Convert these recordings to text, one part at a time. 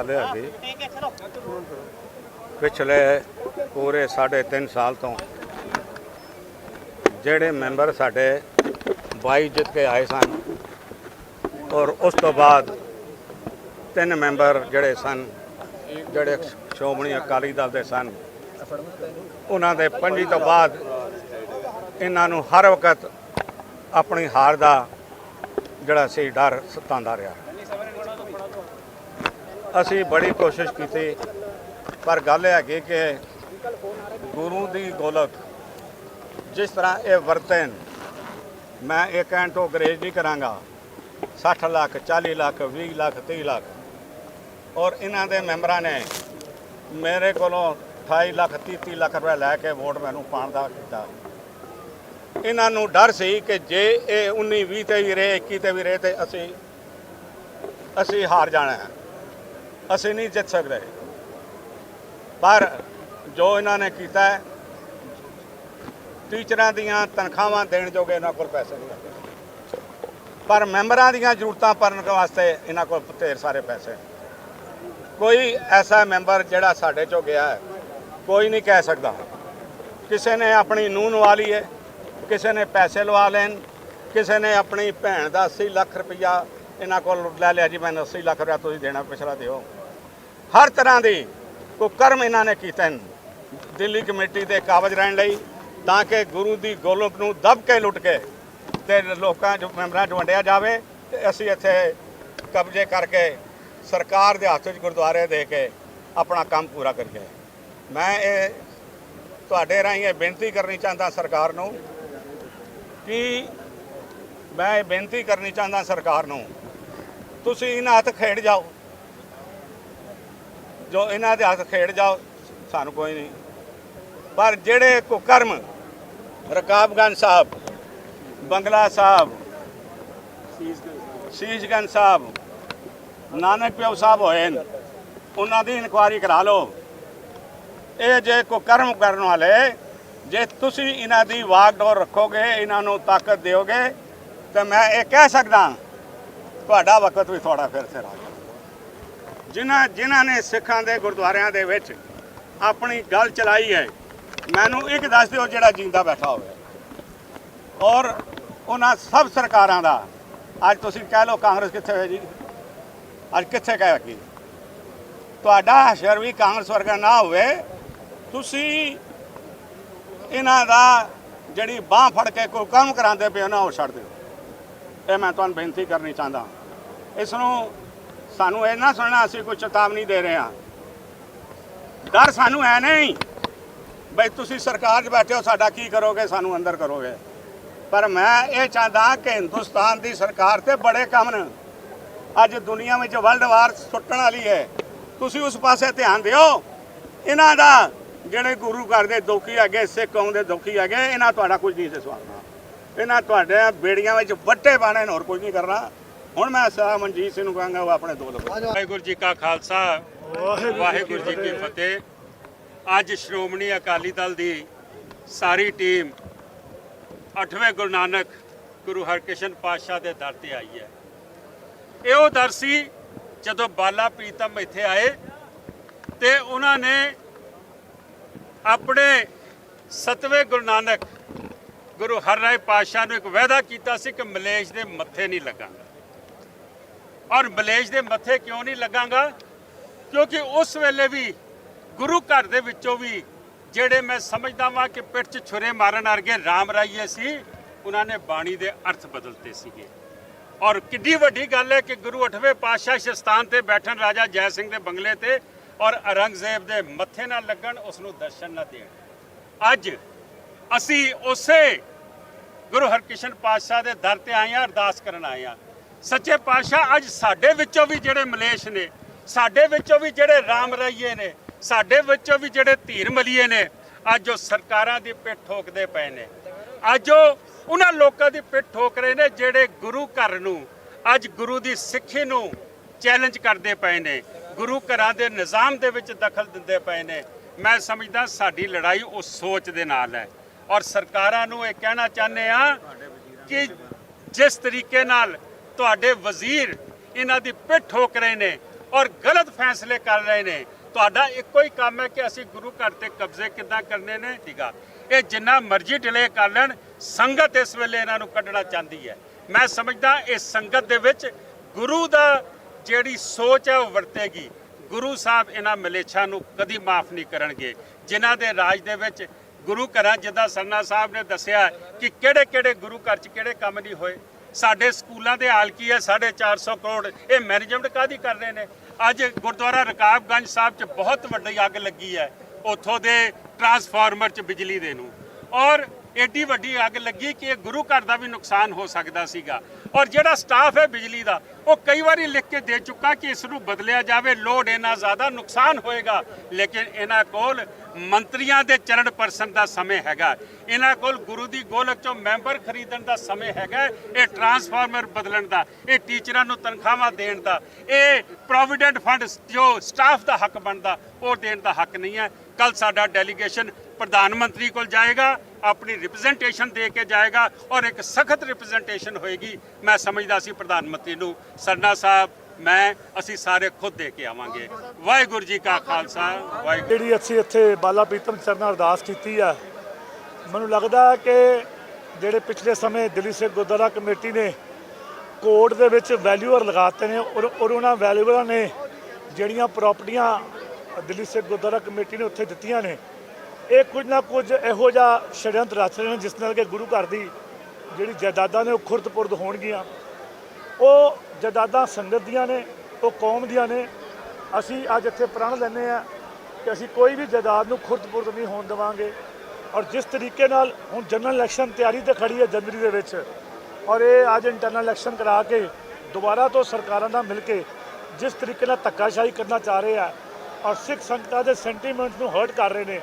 ਗੱਲ ਹੈਗੀ ਪਿਛਲੇ ਪੂਰੇ 3.5 ਸਾਲ ਤੋਂ ਜਿਹੜੇ ਮੈਂਬਰ ਸਾਡੇ 22 ਜਿੱਤ ਕੇ ਆਏ ਸਨ ਔਰ ਉਸ ਤੋਂ ਬਾਅਦ ਤਿੰਨ ਮੈਂਬਰ ਜਿਹੜੇ ਸਨ, ਜਿਹੜੇ ਸ਼੍ਰੋਮਣੀ ਅਕਾਲੀ ਦਲ ਦੇ ਸਨ, ਉਹਨਾਂ ਦੇ ਪੰਜੀ ਤੋਂ ਬਾਅਦ ਇਹਨਾਂ ਨੂੰ ਹਰ ਵਕਤ ਆਪਣੀ ਹਾਰ ਦਾ ਜਿਹੜਾ ਸੀ ਡਰ ਸਤਾਉਂਦਾ ਰਿਹਾ। ਅਸੀਂ ਬੜੀ ਕੋਸ਼ਿਸ਼ ਕੀਤੀ, ਪਰ ਗੱਲ ਇਹ ਹੈਗੀ ਕਿ ਗੁਰੂ ਦੀ ਗੋਲਕ, ਜਿਸ ਤਰ੍ਹਾਂ ਇਹ ਵਰਤਨ, ਮੈਂ ਇਹ ਕਹਿਣ ਤੋਂ ਗਰੇਜ ਨਹੀਂ ਕਰਾਂਗਾ 60 ਲੱਖ 40 ਲੱਖ 20 ਲੱਖ 30 ਲੱਖ, ਔਰ ਇਹਨਾਂ ਦੇ ਮੈਂਬਰਾਂ ਨੇ ਮੇਰੇ ਕੋਲੋਂ 28 ਲੱਖ 30 30 ਲੱਖ ਰੁਪਏ ਲੈ ਕੇ ਵੋਟ ਮੈਨੂੰ ਪਾਉਣ ਦਾ ਕੀਤਾ। ਇਹਨਾਂ ਨੂੰ ਡਰ ਸੀ ਕਿ ਜੇ ਇਹ 19 20 ਤੇ ਵੀ ਰਹੇ 21 ਤੇ ਵੀ ਰਹੇ ਤੇ ਅਸੀਂ ਅਸੀਂ ਹਾਰ ਜਾਣਾ ਹੈ। ਅਸੀਂ ਨਹੀਂ ਜਿੱਤ ਸਕਦੇ। ਪਰ ਜੋ ਇਹਨਾਂ ਨੇ ਕੀਤਾ ਹੈ, ਟੀਚਰਾਂ ਦੀਆਂ ਤਨਖਾਹਾਂ ਦੇਣ ਜੋਗੇ ਇਹਨਾਂ ਕੋਲ ਪੈਸੇ ਨਹੀਂ ਹੈਗੇ। ਪਰ ਮੈਂਬਰਾਂ ਦੀਆਂ ਜ਼ਰੂਰਤਾਂ ਭਰਨ ਵਾਸਤੇ ਇਹਨਾਂ ਕੋਲ ਢੇਰ ਸਾਰੇ ਪੈਸੇ। ਕੋਈ ਐਸਾ ਮੈਂਬਰ ਜਿਹੜਾ ਸਾਡੇ ਚੋਂ ਗਿਆ ਹੈ, ਕੋਈ ਨਹੀਂ ਕਹਿ ਸਕਦਾ। ਕਿਸੇ ਨੇ ਆਪਣੀ ਨੂੰਹ ਲਵਾ ਲਈ ਹੈ ਕਿਸੇ ਨੇ ਪੈਸੇ ਲਵਾ ਲੈਣ, ਕਿਸੇ ਨੇ ਆਪਣੀ ਭੈਣ ਦਾ 80 ਲੱਖ ਰੁਪਈਆ ਇਹਨਾਂ ਕੋਲ ਲੈ ਲਿਆ ਜੀ, ਮੈਨੂੰ 80 ਲੱਖ ਰੁਪਇਆ ਤੁਸੀਂ ਦੇਣਾ, ਪਿਛਲਾ ਦਿਓ। ਹਰ ਤਰ੍ਹਾਂ ਦੀ ਕੁਕਰਮ ਇਹਨਾਂ ਨੇ ਕੀਤੇ ਨੇ ਦਿੱਲੀ ਕਮੇਟੀ ਦੇ ਕਾਬਜ ਰਹਿਣ ਲਈ ਤਾਂ ਕਿ ਗੁਰੂ ਦੀ ਗੋਲਕ ਨੂੰ ਦਬ ਕੇ ਲੁੱਟ ਕੇ ਤੇ ਲੋਕਾਂ ਜੋ ਮੈਂਬਰਾਂ 'ਚ ਵੰਡਿਆ ਜਾਵੇ ਤੇ ਅਸੀਂ ਇੱਥੇ ਕਬਜ਼ੇ ਕਰਕੇ ਸਰਕਾਰ ਦੇ ਹੱਥ ਵਿੱਚ ਗੁਰਦੁਆਰੇ ਦੇ ਕੇ ਆਪਣਾ ਕੰਮ ਪੂਰਾ ਕਰੀਏ। ਮੈਂ ਇਹ ਤੁਹਾਡੇ ਰਾਹੀਂ ਇਹ ਬੇਨਤੀ ਕਰਨੀ ਚਾਹੁੰਦਾ ਸਰਕਾਰ ਨੂੰ ਕਿ ਮੈਂ ਇਹ ਬੇਨਤੀ ਕਰਨੀ ਚਾਹੁੰਦਾ ਸਰਕਾਰ ਨੂੰ, ਤੁਸੀਂ ਇਹਨਾਂ ਹੱਥ ਖੇਡ ਜਾਓ। ਜੋ ਇਹਨਾਂ ਦੇ ਹੱਥ ਖੇਡ ਜਾਓ, ਸਾਨੂੰ ਕੋਈ ਨਹੀਂ। ਪਰ ਜਿਹੜੇ ਕੁਕਰਮ ਰਕਾਬਗੰਜ ਸਾਹਿਬ, ਬੰਗਲਾ ਸਾਹਿਬ ਸੀਸਗੰਜ ਸਾਹਿਬ, ਨਾਨਕ ਪਿਓ ਸਾਹਿਬ ਹੋਏ ਨੇ, ਉਹਨਾਂ ਦੀ ਇਨਕੁਆਰੀ ਕਰਾ ਲਓ। ਇਹ ਜੇ ਕੁਕਰਮ ਕਰਨ ਵਾਲੇ, ਜੇ ਤੁਸੀਂ ਇਹਨਾਂ ਦੀ ਵਾਗਡੋਰ ਰੱਖੋਗੇ, ਇਹਨਾਂ ਨੂੰ ਤਾਕਤ ਦਿਓਗੇ, ਤਾਂ ਮੈਂ ਇਹ ਕਹਿ ਸਕਦਾ, ਤੁਹਾਡਾ ਵਕਤ ਵੀ ਥੋੜਾ ਫਿਰ ਸਿਰ ਆ ਜਿਨ੍ਹਾਂ ਜਿਨ੍ਹਾਂ ਨੇ ਸਿੱਖਾਂ ਦੇ ਗੁਰਦੁਆਰਿਆਂ ਦੇ ਵਿੱਚ ਆਪਣੀ ਗੱਲ ਚਲਾਈ ਹੈ, ਮੈਨੂੰ ਇੱਕ ਦੱਸ ਦਿਓ ਜਿਹੜਾ ਜਿੰਦਾ ਬੈਠਾ ਹੋਵੇ ਔਰ ਉਹਨਾਂ ਸਭ ਸਰਕਾਰਾਂ ਦਾ, ਅੱਜ ਤੁਸੀਂ ਕਹਿ ਲਓ ਕਾਂਗਰਸ ਕਿੱਥੇ ਹੋਏ ਜੀ? ਅੱਜ ਕਿੱਥੇ ਕਹਿ ਕੀ ਤੁਹਾਡਾ ਹਸ਼ਰ ਵੀ ਕਾਂਗਰਸ ਵਰਗਾ ਨਾ ਹੋਵੇ, ਤੁਸੀਂ ਇਹਨਾਂ ਦਾ ਜਿਹੜੀ ਬਾਹ ਫੜ ਕੇ ਕੋਈ ਕੰਮ ਕਰਾਉਂਦੇ ਪਏ ਹੋ ਨਾ, ਉਹ ਛੱਡ ਦਿਓ। ਇਹ ਮੈਂ ਤੁਹਾਨੂੰ ਬੇਨਤੀ ਕਰਨੀ ਚਾਹੁੰਦਾ। ਇਸ ਨੂੰ ਸਾਨੂੰ ਇਹ ਨਾ ਸੁਣਨਾ, ਅਸੀਂ ਕੋਈ ਚੇਤਾਵਨੀ ਦੇ ਰਹੇ ਹਾਂ। ਡਰ ਸਾਨੂੰ ਹੈ ਨਹੀਂ ਬਈ ਤੁਸੀਂ ਸਰਕਾਰ 'ਚ ਬੈਠੇ ਹੋ, ਸਾਡਾ ਕੀ ਕਰੋਗੇ, ਸਾਨੂੰ ਅੰਦਰ ਕਰੋਗੇ। ਪਰ ਮੈਂ ਇਹ ਚਾਹੁੰਦਾ ਕਿ ਹਿੰਦੁਸਤਾਨ ਦੀ ਸਰਕਾਰ ਤੇ ਬੜੇ ਕੰਮ ਨੇ। ਅੱਜ ਦੁਨੀਆ ਵਿੱਚ ਵਰਲਡ ਵਾਰ ਸੁੱਟਣ ਵਾਲੀ ਹੈ। ਤੁਸੀਂ ਉਸ ਪਾਸੇ ਧਿਆਨ ਦਿਓ। ਇਹਨਾਂ ਦਾ ਜਿਹੜੇ ਗੁਰੂ ਘਰ ਦੇ ਦੁਖੀ ਹੈਗੇ, ਸਿੱਖ ਕੌਮ ਦੇ ਦੁਖੀ ਹੈਗੇ, ਇਹਨਾਂ ਤੁਹਾਡਾ ਕੁਝ ਨਹੀਂ ਸੀ ਸਵਾਰਨਾ ਇਹਨਾਂ ਤੁਹਾਡੇ ਬੇੜੀਆਂ ਵਿੱਚ ਵੱਟੇ ਪਾਣੇ ਨੇ, ਹੋਰ ਕੁਝ ਨਹੀਂ ਕਰਨਾ। ਹੁਣ ਮੈਂ ਸਾ ਮਨਜੀਤ ਸਿੰਘ ਨੂੰ ਕਹਾਂਗਾ ਉਹ ਆਪਣੇ ਦੋ ਲਫ਼ਜ਼ ਵਾਹਿਗੁਰੂ ਜੀ ਕਾ ਖਾਲਸਾ ਵਾਹਿਗੁਰੂ ਜੀ ਕੀ ਫਤਿਹ। ਅੱਜ ਸ਼੍ਰੋਮਣੀ ਅਕਾਲੀ ਦਲ ਦੀ ਸਾਰੀ ਟੀਮ 8ਵੇਂ ਗੁਰੂ ਨਾਨਕ ਗੁਰੂ ਹਰਕ੍ਰਿਸ਼ਨ ਪਾਤਸ਼ਾਹ ਦੇ ਦਰ ਤੇ ਆਈ ਹੈ। ਇਹ ਉਹ ਦਰ ਸੀ ਜਦੋਂ ਬਾਲਾ ਪ੍ਰੀਤਮ ਇੱਥੇ ਆਏ ਤੇ ਉਹਨਾਂ ਨੇ ਆਪਣੇ ਸਤਵੇਂ ਗੁਰੂ ਨਾਨਕ ਗੁਰੂ ਹਰਿਰਾਏ ਪਾਤਸ਼ਾਹ ਨੂੰ ਇੱਕ ਵਾਅਦਾ ਕੀਤਾ ਸੀ ਕਿ ਮਲੇਸ਼ ਦੇ ਮੱਥੇ ਨਹੀਂ ਲੱਗਾਂਗਾ। ਔਰ ਮਲੇਸ਼ ਦੇ ਮੱਥੇ ਕਿਉਂ ਨਹੀਂ ਲੱਗਾਂਗਾ? ਕਿਉਂਕਿ ਉਸ ਵੇਲੇ ਵੀ ਗੁਰੂ ਘਰ ਦੇ ਵਿੱਚੋਂ ਵੀ ਜਿਹੜੇ ਮੈਂ ਸਮਝਦਾ ਵਾਂ ਕਿ ਪਿੱਠ 'ਚ ਛੁਰੇ ਮਾਰਨ ਵਰਗੇ ਰਾਮ ਰਾਈਏ ਸੀ, ਉਹਨਾਂ ਨੇ ਬਾਣੀ ਦੇ ਅਰਥ ਬਦਲਤੇ ਸੀਗੇ। ਔਰ ਕਿੱਡੀ ਵੱਡੀ ਗੱਲ ਹੈ ਕਿ ਗੁਰੂ 8ਵੇਂ ਪਾਤਸ਼ਾਹ ਸ਼ਸਤਾਨ ਤੇ ਬੈਠਣ ਰਾਜਾ ਜੈ ਸਿੰਘ ਦੇ ਬੰਗਲੇ ਤੇ ਔਰ ਔਰੰਗਜ਼ੇਬ ਦੇ ਮੱਥੇ ਨਾਲ ਲੱਗਣ ਉਸ ਨੂੰ ਦਰਸ਼ਨ ਨਾ ਦੇਣ। ਅੱਜ ਅਸੀਂ ਉਸੇ ਗੁਰੂ ਹਰਕ੍ਰਿਸ਼ਨ ਪਾਤਸ਼ਾਹ ਦੇ ਦਰ ਤੇ ਆਏ ਹਾਂ ਅਰਦਾਸ ਕਰਨ ਆਏ ਹਾਂ ਸੱਚੇ ਪਾਤਸ਼ਾਹ, ਅੱਜ ਸਾਡੇ ਵਿੱਚੋਂ ਵੀ ਜਿਹੜੇ ਮਲੇਸ਼ ਨੇ, ਸਾਡੇ ਵਿੱਚੋਂ ਵੀ ਜਿਹੜੇ ਰਾਮ ਰਈਏ ਨੇ, ਸਾਡੇ ਵਿੱਚੋਂ ਵੀ ਜਿਹੜੇ ਧੀਰ ਮਲੀਏ ਨੇ, ਅੱਜ ਉਹ ਸਰਕਾਰਾਂ ਦੀ ਪਿੱਠ ਠੋਕਦੇ ਪਏ ਨੇ। ਅੱਜ ਉਹ ਉਹਨਾਂ ਲੋਕਾਂ ਦੀ ਪਿੱਠ ਠੋਕ ਰਹੇ ਨੇ ਜਿਹੜੇ ਗੁਰੂ ਘਰ ਨੂੰ, ਅੱਜ ਗੁਰੂ ਦੀ ਸਿੱਖੀ ਨੂੰ ਚੈਲੰਜ ਕਰਦੇ ਪਏ ਨੇ, ਗੁਰੂ ਘਰਾਂ ਦੇ ਨਿਜ਼ਾਮ ਦੇ ਵਿੱਚ ਦਖਲ ਦਿੰਦੇ ਪਏ ਨੇ। ਮੈਂ ਸਮਝਦਾ ਸਾਡੀ ਲੜਾਈ ਉਸ ਸੋਚ ਦੇ ਨਾਲ ਹੈ। ਔਰ ਸਰਕਾਰਾਂ ਨੂੰ ਇਹ ਕਹਿਣਾ ਚਾਹੁੰਦੇ ਆ ਕਿ ਜਿਸ ਤਰੀਕੇ ਨਾਲ ਤੁਹਾਡੇ ਵਜ਼ੀਰ ਇਹਨਾਂ ਦੀ ਪਿੱਠ ਠੋਕ ਰਹੇ ਨੇ ਔਰ ਗਲਤ ਫੈਸਲੇ ਕਰ ਰਹੇ ਨੇ। ਤੁਹਾਡਾ ਇੱਕੋ ਹੀ ਕੰਮ ਹੈ ਕਿ ਅਸੀਂ ਗੁਰੂ ਘਰ ਤੇ ਕਬਜ਼ੇ ਕਿੱਦਾਂ ਕਰਨੇ ਨੇ? ਠੀਕਾ ਇਹ ਜਿੰਨਾ ਮਰਜ਼ੀ ਡਿਲੇ ਕਰ ਲੈਣ, ਸੰਗਤ ਇਸ ਵੇਲੇ ਇਹਨਾਂ ਨੂੰ ਕੱਢਣਾ ਚਾਹੁੰਦੀ ਹੈ। ਮੈਂ ਸਮਝਦਾ ਇਹ ਸੰਗਤ ਦੇ ਵਿੱਚ ਗੁਰੂ ਦਾ ਜਿਹੜੀ ਸੋਚ ਹੈ ਉਹ ਵਰਤੇਗੀ। ਗੁਰੂ ਸਾਹਿਬ ਇਹਨਾਂ ਮਲੇਛਾਂ ਨੂੰ ਕਦੀ ਮਾਫ ਨਹੀਂ ਕਰਨਗੇ। ਜਿਨ੍ਹਾਂ ਦੇ ਰਾਜ ਦੇ ਵਿੱਚ ਗੁਰੂ ਘਰਾਂ, ਜਿੱਦਾਂ ਸਰਨਾ ਸਾਹਿਬ ਨੇ ਦੱਸਿਆ ਕਿ ਕਿਹੜੇ ਕਿਹੜੇ ਗੁਰੂ ਘਰ 'ਚ ਕਿਹੜੇ ਕੰਮ ਨਹੀਂ ਹੋਏ? ਸਾਡੇ ਸਕੂਲਾਂ ਦੇ ਹਾਲ ਕੀ ਹੈ? 450 ਕਰੋੜ। ਇਹ ਮੈਨੇਜਮੈਂਟ ਕਾਦੀ ਕਰ ਰਹੇ ਨੇ? ਅੱਜ ਗੁਰਦੁਆਰਾ ਰਕਾਬਗੰਜ ਸਾਹਿਬ 'ਚ ਬਹੁਤ ਵੱਡੀ ਅੱਗ ਲੱਗੀ ਹੈ। ਉੱਥੋਂ ਦੇ ਟਰਾਂਸਫਾਰਮਰ 'ਚ ਬਿਜਲੀ ਦੇ ਨੂੰ। ਔਰ ਏਡੀ ਵੱਡੀ ਅੱਗ ਲੱਗੀ ਕਿ ਇਹ ਗੁਰੂ ਘਰ ਦਾ ਵੀ ਨੁਕਸਾਨ ਹੋ ਸਕਦਾ ਸੀਗਾ। ਔਰ ਜਿਹੜਾ ਸਟਾਫ ਹੈ ਬਿਜਲੀ ਦਾ, ਉਹ ਕਈ ਵਾਰੀ ਲਿਖ ਕੇ ਦੇ ਚੁੱਕਾ ਕਿ ਇਸ ਨੂੰ ਬਦਲਿਆ ਜਾਵੇ। ਲੋਡ ਇੰਨਾ ਜ਼ਿਆਦਾ ਨੁਕਸਾਨ ਹੋਏਗਾ। ਲੇਕਿਨ ਇਹਨਾਂ ਕੋਲ ਮੰਤਰੀਆਂ ਦੇ ਚਰਨ ਪਰਸਨ ਦਾ ਸਮੇਂ ਹੈਗਾ। ਇਹਨਾਂ ਕੋਲ ਗੁਰੂ ਦੀ ਗੋਲਕ ਚੋਂ ਮੈਂਬਰ ਖਰੀਦਣ ਦਾ ਸਮੇਂ ਹੈਗਾ। ਇਹ ਟਰਾਂਸਫਾਰਮਰ ਬਦਲਣ ਦਾ, ਇਹ ਟੀਚਰਾਂ ਨੂੰ ਤਨਖਾਹਾਂ ਦੇਣ ਦਾ, ਇਹ ਪ੍ਰੋਵੀਡੈਂਟ ਫੰਡ ਜੋ ਸਟਾਫ ਦਾ ਹੱਕ ਬਣਦਾ, ਉਹ ਦੇਣ ਦਾ ਹੱਕ ਨਹੀਂ ਹੈ। ਕੱਲ ਸਾਡਾ ਡੈਲੀਗੇਸ਼ਨ ਪ੍ਰਧਾਨ ਮੰਤਰੀ ਕੋਲ ਜਾਏਗਾ, ਆਪਣੀ ਰਿਪਰੈਜ਼ੈਂਟੇਸ਼ਨ ਦੇ ਕੇ ਜਾਏਗਾ ਔਰ ਇੱਕ ਸਖਤ ਰਿਪਰੈਜ਼ੈਂਟੇਸ਼ਨ ਹੋਏਗੀ। ਮੈਂ ਸਮਝਦਾ ਸੀ ਪ੍ਰਧਾਨ ਮੰਤਰੀ ਨੂੰ। ਸਰਨਾ ਸਾਹਿਬ ਮੈਂ ਅਸੀਂ ਸਾਰੇ ਖੁਦ ਦੇ ਕੇ ਆਵਾਂਗੇ। ਵਾਹਿਗੁਰੂ ਜੀ ਕਾ ਖਾਲਸਾ, ਵਾਹਿਗੁਰੂ ਜਿਹੜੀ ਅਸੀਂ ਇੱਥੇ ਬਾਲਾ ਪ੍ਰੀਤਮ ਚਰਨਾਂ ਅਰਦਾਸ ਕੀਤੀ ਆ, ਮੈਨੂੰ ਲੱਗਦਾ ਕਿ ਜਿਹੜੇ ਪਿਛਲੇ ਸਮੇਂ ਦਿੱਲੀ ਸਿੱਖ ਗੁਰਦੁਆਰਾ ਕਮੇਟੀ ਨੇ ਕੋਰਟ ਦੇ ਵਿੱਚ ਵੈਲਿਊਅਰ ਲਗਾਤੇ ਨੇ ਔਰ ਔਰ ਉਹਨਾਂ ਵੈਲਿਊਅਰਾਂ ਨੇ ਜਿਹੜੀਆਂ ਪ੍ਰਾਪਰਟੀਆਂ ਦਿੱਲੀ ਸਿੱਖ ਗੁਰਦੁਆਰਾ ਕਮੇਟੀ ਨੇ ਉੱਥੇ ਦਿੱਤੀਆਂ ਨੇ, ਇਹ ਕੁਝ ਨਾ ਕੁਝ ਇਹੋ ਜਿਹਾ ਛੜਯੰਤਰ ਰਚ ਰਹੇ ਨੇ ਜਿਸ ਨਾਲ ਕਿ ਗੁਰੂ ਘਰ ਦੀ ਜਿਹੜੀ ਜਾਇਦਾਦਾਂ ਨੇ ਉਹ ਖੁਰਦਪੁਰਦ ਹੋਣਗੀਆਂ। ਉਹ ਜਾਇਦਾਦਾਂ ਸੰਗਤ ਦੀਆਂ ਨੇ, ਉਹ ਕੌਮ ਦੀਆਂ ਨੇ। ਅਸੀਂ ਅੱਜ ਇੱਥੇ ਪ੍ਰਣ ਲੈਂਦੇ ਆ ਕਿ ਅਸੀਂ ਕੋਈ ਵੀ ਜਾਇਦਾਦ ਨੂੰ ਖੁਰਦਪੁਰਦ ਨਹੀਂ ਹੋਣ ਦੇਵਾਂਗੇ। ਔਰ ਜਿਸ ਤਰੀਕੇ ਨਾਲ ਹੁਣ ਜਨਰਲ ਇਲੈਕਸ਼ਨ ਤਿਆਰੀ ਤੇ ਖੜੀ ਹੈ ਜਨਵਰੀ ਦੇ ਵਿੱਚ, ਔਰ ਇਹ ਅੱਜ ਇੰਟਰਨਲ ਇਲੈਕਸ਼ਨ ਕਰਾ ਕੇ ਦੁਬਾਰਾ ਤੋਂ ਸਰਕਾਰਾਂ ਨਾਲ ਮਿਲ ਕੇ ਜਿਸ ਤਰੀਕੇ ਨਾਲ ਧੱਕਾਸ਼ਾਹੀ ਕਰਨਾ ਚਾਹ ਰਹੇ ਆ, ਔਰ ਸਿੱਖ ਸੰਗਤਾਂ ਦੇ ਸੈਂਟੀਮੈਂਟ ਨੂੰ ਹਰਟ ਕਰ ਰਹੇ ਨੇ।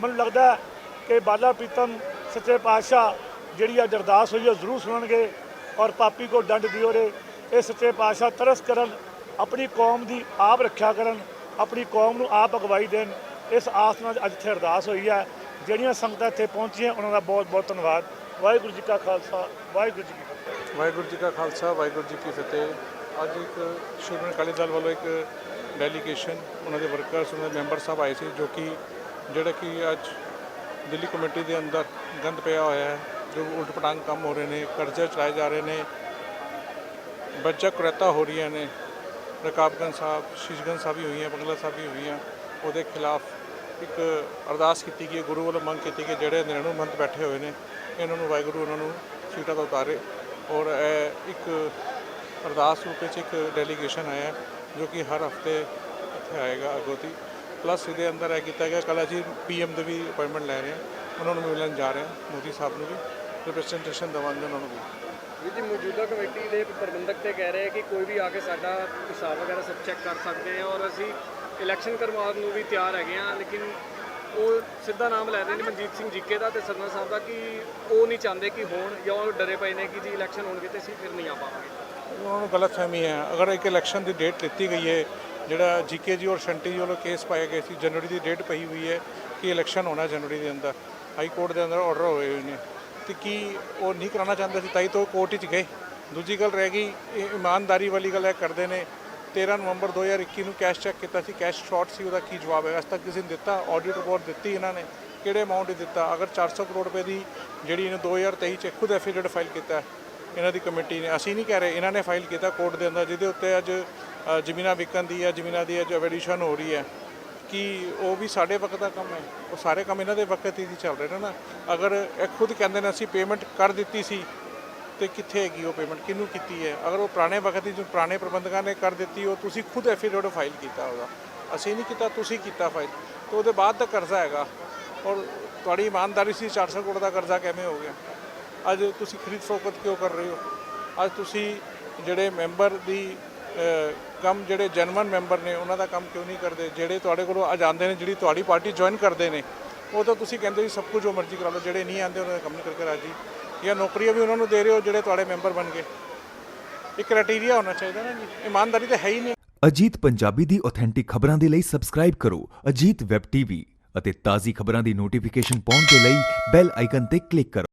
ਮੈਨੂੰ ਲੱਗਦਾ ਕਿ ਬਾਲਾ ਪ੍ਰੀਤਮ ਸੱਚੇ ਪਾਤਸ਼ਾਹ ਜਿਹੜੀ ਅੱਜ ਅਰਦਾਸ ਹੋਈ ਉਹ ਜ਼ਰੂਰ ਸੁਣਨਗੇ। ਔਰ ਪਾਪੀ ਕੋ ਦੰਡ ਦਿਓ ਰੇ। ਇਹ ਸੱਚੇ ਪਾਤਸ਼ਾਹ ਤਰਸ ਕਰਨ, ਆਪਣੀ ਕੌਮ ਦੀ ਆਪ ਰੱਖਿਆ ਕਰਨ, ਆਪਣੀ ਕੌਮ ਨੂੰ ਆਪ ਅਗਵਾਈ ਦੇਣ। ਇਸ ਆਸ ਨਾਲ ਅੱਜ ਇੱਥੇ ਅਰਦਾਸ ਹੋਈ ਹੈ। ਜਿਹੜੀਆਂ ਸੰਗਤਾਂ ਇੱਥੇ ਪਹੁੰਚੀਆਂ, ਉਹਨਾਂ ਦਾ ਬਹੁਤ ਬਹੁਤ ਧੰਨਵਾਦ। ਵਾਹਿਗੁਰੂ ਜੀ ਕਾ ਖਾਲਸਾ, ਵਾਹਿਗੁਰੂ ਜੀ ਕੀ ਫਤਿਹ। ਵਾਹਿਗੁਰੂ ਜੀ ਕਾ ਖਾਲਸਾ, ਵਾਹਿਗੁਰੂ ਜੀ ਕੀ ਫਤਿਹ। ਅੱਜ ਇੱਕ ਸ਼੍ਰੋਮਣੀ ਅਕਾਲੀ ਦਲ ਵੱਲੋਂ ਇੱਕ ਡੈਲੀਗੇਸ਼ਨ ਉਹਨਾਂ ਦੇ ਵਰਕਰਸ ਉਹਨਾਂ ਦੇ ਮੈਂਬਰ ਸਾਹਿਬ ਆਏ ਸੀ, ਜੋ ਕਿ ਜਿਹੜਾ ਕਿ ਅੱਜ ਦਿੱਲੀ ਕਮੇਟੀ ਦੇ ਅੰਦਰ ਗੰਦ ਪਿਆ ਹੋਇਆ ਹੈ। ਜੋ ਉਲਟ ਪਟਾਂਗ ਕੰਮ ਹੋ ਰਹੇ ਨੇ ਕਰਜ਼ੇ ਚਲਾਏ ਜਾ ਰਹੇ ਨੇ ਬੱਚਾ ਕੁਰੇਤਾ ਹੋ ਰਹੀਆਂ ਨੇ। ਰਕਾਬਗੰਜ ਸਾਹਿਬ ਸ਼ੀਸ਼ਗੰਜ ਸਾਹਿਬ ਵੀ ਹੋਈਆਂ ਬੰਗਲਾ ਸਾਹਿਬ ਵੀ ਹੋਈਆਂ। ਉਹਦੇ ਖਿਲਾਫ ਇੱਕ ਅਰਦਾਸ ਕੀਤੀ ਗਈ ਹੈ, ਗੁਰੂ ਵੱਲੋਂ ਮੰਗ ਕੀਤੀ ਕਿ ਜਿਹੜੇ ਨਿਰਣੂ ਬੈਠੇ ਹੋਏ ਨੇ ਇਹਨਾਂ ਨੂੰ ਵਾਹਿਗੁਰੂ ਉਹਨਾਂ ਨੂੰ ਸੀਟਾਂ ਤੋਂ ਉਤਾਰੇ। ਔਰ ਇਹ ਇੱਕ ਅਰਦਾਸ ਰੂਪ ਵਿੱਚ ਇੱਕ ਡੈਲੀਗੇਸ਼ਨ ਆਇਆ ਜੋ ਕਿ ਹਰ ਹਫ਼ਤੇ ਇੱਥੇ ਆਏਗਾ ਅਗੋਤੀ। ਪਲੱਸ ਇਹਦੇ ਅੰਦਰ ਇਹ ਕੀਤਾ ਗਿਆ ਕੱਲ੍ਹ ਅਸੀਂ ਪੀਐਮ ਦੇ ਵੀ ਅਪਾਇੰਟਮੈਂਟ ਲੈ ਰਹੇ ਹਾਂ ਉਹਨਾਂ ਨੂੰ ਮਿਲਣ ਜਾ ਰਹੇ ਹਾਂ ਮੋਦੀ ਸਾਹਿਬ ਨੂੰ ਵੀ। ਰਿਪਰੈਜ਼ੈਂਟੇਸ਼ਨ ਦੇਵਾਂਗੇ ਉਹਨਾਂ ਨੂੰ ਵੀ। ਵੀਰ ਜੀ ਮੌਜੂਦਾ ਕਮੇਟੀ ਦੇ ਪ੍ਰਬੰਧਕ ਤੇ ਕਹਿ ਰਹੇ ਕਿ ਕੋਈ ਵੀ ਆ ਕੇ ਸਾਡਾ ਹਿਸਾਬ ਵਗੈਰਾ ਸਭ ਚੈੱਕ ਕਰ ਸਕਦੇ ਆ ਔਰ ਅਸੀਂ ਇਲੈਕਸ਼ਨ ਕਰਵਾਉਣ ਨੂੰ ਵੀ ਤਿਆਰ ਹੈਗੇ ਆ ਲੇਕਿਨ ਉਹ ਸਿੱਧਾ ਨਾਮ ਲੈ ਰਹੇ ਨੇ ਮਨਜੀਤ ਸਿੰਘ ਜੀਕੇ ਦਾ ਤੇ ਸਰਨਾ ਸਾਹਿਬ ਦਾ ਕਿ ਉਹ ਨਹੀਂ ਚਾਹੁੰਦੇ ਕਿ ਹੋਣ ਜਾਂ ਉਹ ਡਰੇ ਪਏ ਨੇ ਕਿ ਜੀ ਇਲੈਕਸ਼ਨ ਹੋਣਗੇ ਤੇ ਅਸੀਂ ਫਿਰ ਨਹੀਂ ਆ ਪਾਵਾਂਗੇ। ਉਹਨਾਂ ਨੂੰ ਗਲਤਫਹਿਮੀ ਹੈ। ਅਗਰ ਇੱਕ ਇਲੈਕਸ਼ਨ ਦੀ ਡੇਟ ਦਿੱਤੀ ਗਈ ਹੈ ਜਿਹੜਾ ਜੀਕੇ ਜੀ ਔਰ ਸ਼ੰਟੀ ਜੀ ਵੱਲੋਂ ਕੇਸ ਪਾਏ ਗਏ ਸੀ ਜਨਵਰੀ ਦੀ ਡੇਟ ਪਈ ਹੋਈ ਹੈ ਕਿ ਇਲੈਕਸ਼ਨ ਹੋਣਾ ਜਨਵਰੀ ਦੇ ਅੰਦਰ। ਹਾਈ ਕੋਰਟ ਦੇ ਅੰਦਰ ਆਰਡਰ ਹੋਏ ਹੋਏ ਨੇ। ਤੇ ਕੀ ਉਹ ਨਹੀਂ ਕਰਾਉਣਾ ਚਾਹੁੰਦੇ ਸੀ, ਤਾਈ ਤੋਂ ਕੋਰਟ 'ਚ ਗਏ। ਦੂਜੀ ਗੱਲ ਰਹਿ ਗਈ, ਇਹ ਇਮਾਨਦਾਰੀ ਵਾਲੀ ਗੱਲ ਹੈ ਕਰਦੇ ਨੇ। 13 ਨਵੰਬਰ 2021 ਨੂੰ ਕੈਸ਼ ਚੈੱਕ ਕੀਤਾ ਸੀ ਕੈਸ਼ ਸ਼ਾਰਟ ਸੀ, ਉਹਦਾ ਕੀ ਜਵਾਬ ਹੈ? ਅੱਜ ਤੱਕ ਕਿਸੇ ਨੇ ਦਿੱਤਾ ਆਡਿਟ ਰਿਪੋਰਟ ਦਿੱਤੀ ਇਹਨਾਂ ਨੇ। ਕਿਹੜੇ ਅਮਾਉਂਟ ਦਿੱਤਾ? ਅਗਰ 400 ਕਰੋੜ ਰੁਪਏ ਦੀ ਜਿਹੜੀ ਇਹਨੇ 2023 ਚ ਖੁਦ ਐਫੀਡੇਵਿਟ ਫਾਈਲ ਕੀਤਾ, ਇਹਨਾਂ ਦੀ ਕਮੇਟੀ ਨੇ। ਅਸੀਂ ਨਹੀਂ ਕਹਿ ਰਹੇ, ਇਹਨਾਂ ਨੇ ਫਾਈਲ ਕੀਤਾ ਕੋਰਟ ਦੇ ਅੰਦਰ, ਜਿਹਦੇ ਉੱਤੇ ਅੱਜ ਜ਼ਮੀਨਾਂ ਵਿਕਣ ਦੀ ਹੈ, ਜ਼ਮੀਨਾਂ ਦੀ ਅੱਜ ਐਵੈਡੀਸ਼ਨ ਹੋ ਰਹੀ ਹੈ। ਕਿ ਉਹ ਵੀ ਸਾਡੇ ਵਕਤ ਦਾ ਕੰਮ ਹੈ। ਉਹ ਸਾਰੇ ਕੰਮ ਇਹਨਾਂ ਦੇ ਵਕਤ ਹੀ ਚੱਲ ਰਹੇ ਨੇ ਨਾ। ਅਗਰ ਇਹ ਖੁਦ ਕਹਿੰਦੇ ਨੇ ਅਸੀਂ ਪੇਮੈਂਟ ਕਰ ਦਿੱਤੀ ਸੀ, ਤੇ ਕਿੱਥੇ ਹੈਗੀ ਉਹ ਪੇਮੈਂਟ ਕਿਹਨੂੰ ਕੀਤੀ ਹੈ? ਅਗਰ ਉਹ ਪੁਰਾਣੇ ਵਕਤ ਦੀ ਜੋ ਪੁਰਾਣੇ ਪ੍ਰਬੰਧਕਾਂ ਨੇ ਕਰ ਦਿੱਤੀ, ਉਹ ਤੁਸੀਂ ਖੁਦ ਐਫੀਡੇਵਿਟ ਫਾਈਲ ਕੀਤਾ ਉਹਦਾ। ਅਸੀਂ ਨਹੀਂ ਕੀਤਾ, ਤੁਸੀਂ ਕੀਤਾ ਫਾਈਲ ਤੇ ਉਹਦੇ ਬਾਅਦ ਦਾ ਕਰਜ਼ਾ ਹੈਗਾ। ਔਰ ਤੁਹਾਡੀ ਇਮਾਨਦਾਰੀ ਸੀ 400 ਕਰੋੜ ਦਾ ਕਰਜ਼ਾ ਕਿਵੇਂ ਹੋ ਗਿਆ? ਅੱਜ ਤੁਸੀਂ ਖਰੀਦ ਫਰੋਖਤ ਕਿਉਂ ਕਰ ਰਹੇ ਹੋ? ਅੱਜ ਤੁਸੀਂ ਜਿਹੜੇ ਮੈਂਬਰ ਦੀ ਕੰਮ ਜਿਹੜੇ ਜਨਮਨ ਮੈਂਬਰ ਨੇ, ਉਹਨਾਂ ਦਾ ਕੰਮ ਕਿਉਂ ਨਹੀਂ ਕਰਦੇ? ਜਿਹੜੇ ਤੁਹਾਡੇ ਕੋਲੋਂ ਅੱਜ ਆਉਂਦੇ ਨੇ, ਜਿਹੜੀ ਤੁਹਾਡੀ ਪਾਰਟੀ ਜੁਆਇਨ ਕਰਦੇ ਨੇ, ਉਹ ਤਾਂ ਤੁਸੀਂ ਕਹਿੰਦੇ ਜੀ ਸਭ ਕੁਝ ਜੋ ਮਰਜ਼ੀ ਕਰਾ ਲਓ, ਜਿਹੜੇ ਨਹੀਂ ਆਉਂਦੇ ਉਹਨਾਂ ਦਾ ਕੰਮ ਨਹੀਂ ਕਰਕੇ ਰਾਜੀ। ਜਾਂ ਨੌਕਰੀਆਂ ਵੀ ਉਹਨਾਂ ਨੂੰ ਦੇ ਰਹੇ ਹੋ, ਜਿਹੜੇ ਤੁਹਾਡੇ ਮੈਂਬਰ ਬਣ ਗਏ ਇਹ ਕ੍ਰਾਈਟੇਰੀਆ ਹੋਣਾ ਚਾਹੀਦਾ ਨਾ ਜੀ। ਇਮਾਨਦਾਰੀ ਤਾਂ ਹੈ ਹੀ ਨਹੀਂ। ਅਜੀਤ ਪੰਜਾਬੀ ਦੀ ਆਥੈਂਟਿਕ ਖਬਰਾਂ ਦੇ ਲਈ ਸਬਸਕ੍ਰਾਈਬ ਕਰੋ ਅਜੀਤ ਵੈਬ ਟੀਵੀ ਅਤੇ ਤਾਜ਼ੀ ਖਬਰਾਂ ਦੀ ਨੋਟੀਫਿਕੇਸ਼ਨ ਪਾਉਣ ਦੇ ਲਈ ਬੈਲ ਆਈਕਨ ਤੇ ਕਲਿੱਕ ਕਰੋ।